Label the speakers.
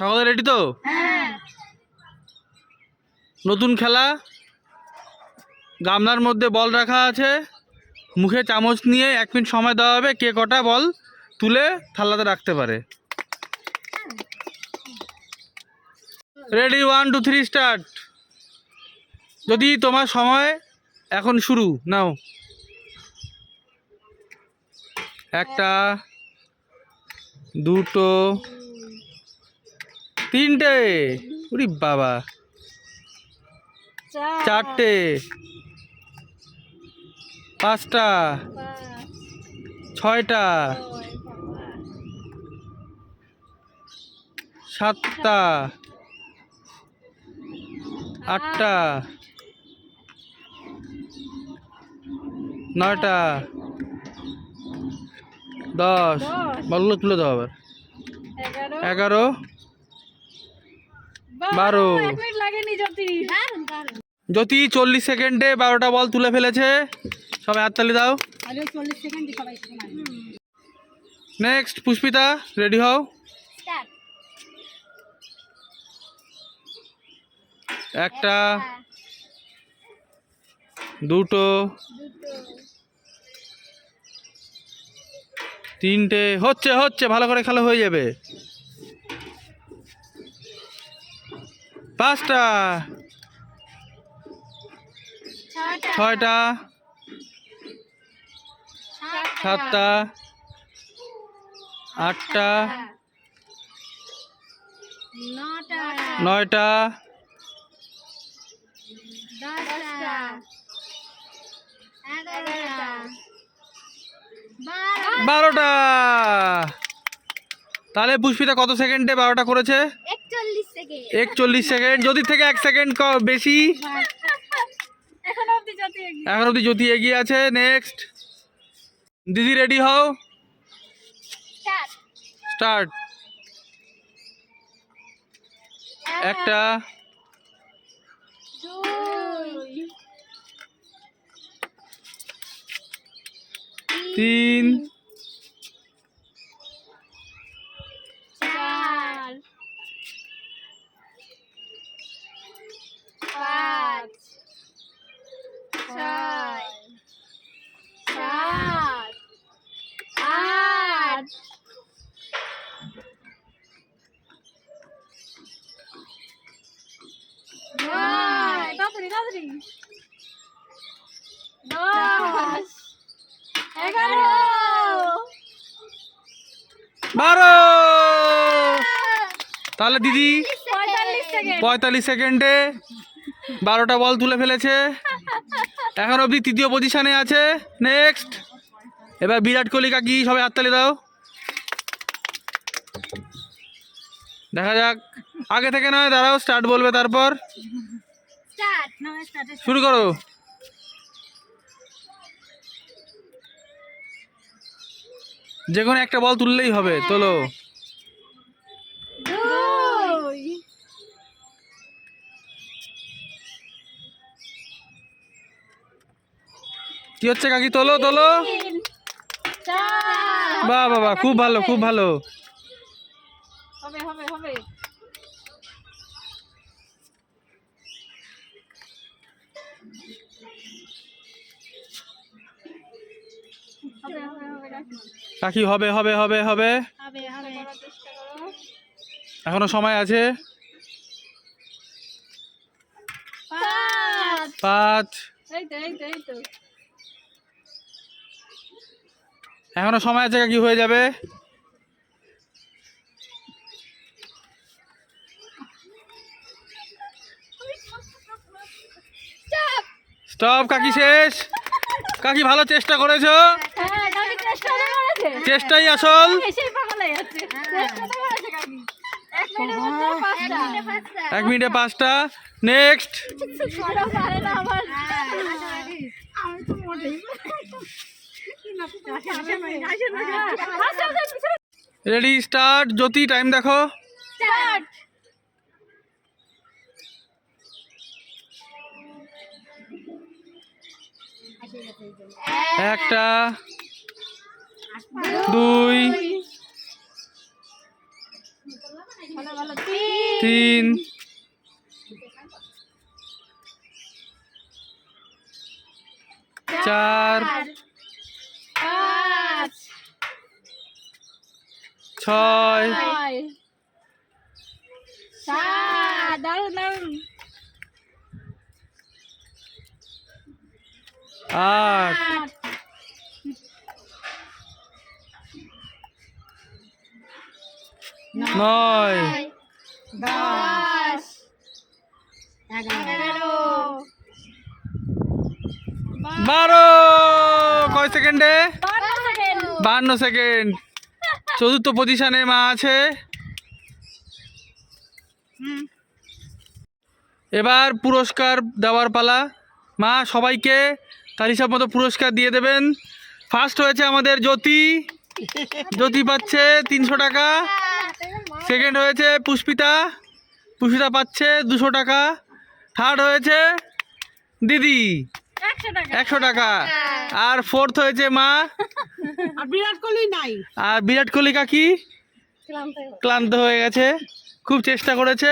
Speaker 1: সকলে রেডি তো? নতুন খেলা। গামলার মধ্যে বল রাখা আছে। মুখে চামচ নিয়ে এক মিনিট সময় দেওয়া হবে। কে কটা বল তুলে থালাতে রাখতে পারে। Ready one two three start যদি তোমার সময় এখন শুরু নাও। একটা দুটো তিনটে। উরি বাবা। চারটে। পাঁচটা। ছয়টা। সাতটা। আটটা। নয়টা। দশ। বলগুলো তুলে দাও আবার। এগারো। বারো।
Speaker 2: জ্যোতি।
Speaker 1: জ্যোতি চল্লিশ সেকেন্ডে বারোটা বল তুলে ফেলেছে। সবাই হাততালি দাও। নেক্সট পুষ্পিতা রেডি হও। একটা দুটো। তিনটে হচ্ছে হচ্ছে ভালো করে খেলা হয়ে যাবে। পাঁচটা। ছয়টা। সাতটা। আটটা। নয়টা। বারোটা। তাহলে পুষ্পিতা কত সেকেন্ডে বারোটা করেছে?
Speaker 2: একচল্লিশ সেকেন্ড
Speaker 1: সেকেন্ড যদি থেকে এক সেকেন্ড বেশি।
Speaker 2: এখন অব্দি জ্যোতি এগিয়ে
Speaker 1: আছে নেক্সট দিদি রেডি হও? স্টার্ট একটা। তিন।
Speaker 2: দশ এগারো
Speaker 1: বারো তাহলে দিদি
Speaker 2: পঁয়তাল্লিশ সেকেন্ডে।
Speaker 1: বারোটা বল তুলে ফেলেছে। এখন অবধি তৃতীয় পজিশনে আছে। নেক্সট এবার বিরাট কোহলি কাকি সবাই হাততালি দাও। দেখা যাক। আগে থেকে নয় দাঁড়াও স্টার্ট বলবে তারপর। শুরু করো। যে কোনো একটা বল তুললেই হবে তোলো।
Speaker 2: দুই।
Speaker 1: কি হচ্ছে কাকি? তোলো তোলো। বাহ বাবা খুব ভালো খুব ভালো।
Speaker 2: হবে হবে হবে হবে হবে কাকি।
Speaker 1: হবে হবে হবে হবে। এখনও সময় আছে?
Speaker 2: পাঁচ।
Speaker 1: এখনও সময় আছে কাকি হয়ে যাবে?
Speaker 2: স্টপ
Speaker 1: স্টপ কাকি শেষ। কাকি ভালো চেষ্টা করেছ
Speaker 2: হ্যাঁ কাকি চেষ্টা তো করেছে
Speaker 1: চেষ্টাই আসল।
Speaker 2: এক
Speaker 1: মিনিটে পাঁচটা। নেক্সট
Speaker 2: ওরা পারে না আবার আমি তো মোটেই
Speaker 1: রেডি স্টার্ট জ্যোতি টাইম দেখো। একটা। দুই
Speaker 2: ভালো ভালো তিন
Speaker 1: তিন চার
Speaker 2: পাঁচ
Speaker 1: ছয়
Speaker 2: ছয় সাত দারুন দারুন
Speaker 1: আট নয়।
Speaker 2: দশ। এগারো।
Speaker 1: বারো। কয় সেকেন্ডে? বান্ন সেকেন্ড। চতুর্থ পজিশনে মা আছে। এবার পুরস্কার দেওয়ার পালা। মা সবাইকে তার হিসাব মতো পুরস্কার দিয়ে দেবেন। ফার্স্ট হয়েছে আমাদের জ্যোতি। জ্যোতি পাচ্ছে তিনশো টাকা। সেকেন্ড হয়েছে পুষ্পিতা। পুষ্পিতা পাচ্ছে দুশো টাকা। থার্ড হয়েছে দিদি।
Speaker 2: একশো টাকা।
Speaker 1: আর ফোর্থ হয়েছে মা।
Speaker 3: বিরাট কোহলি নাই।
Speaker 1: আর বিরাট কোহলি কাকি? ক্লান্ত হয়ে গেছে। খুব চেষ্টা করেছে।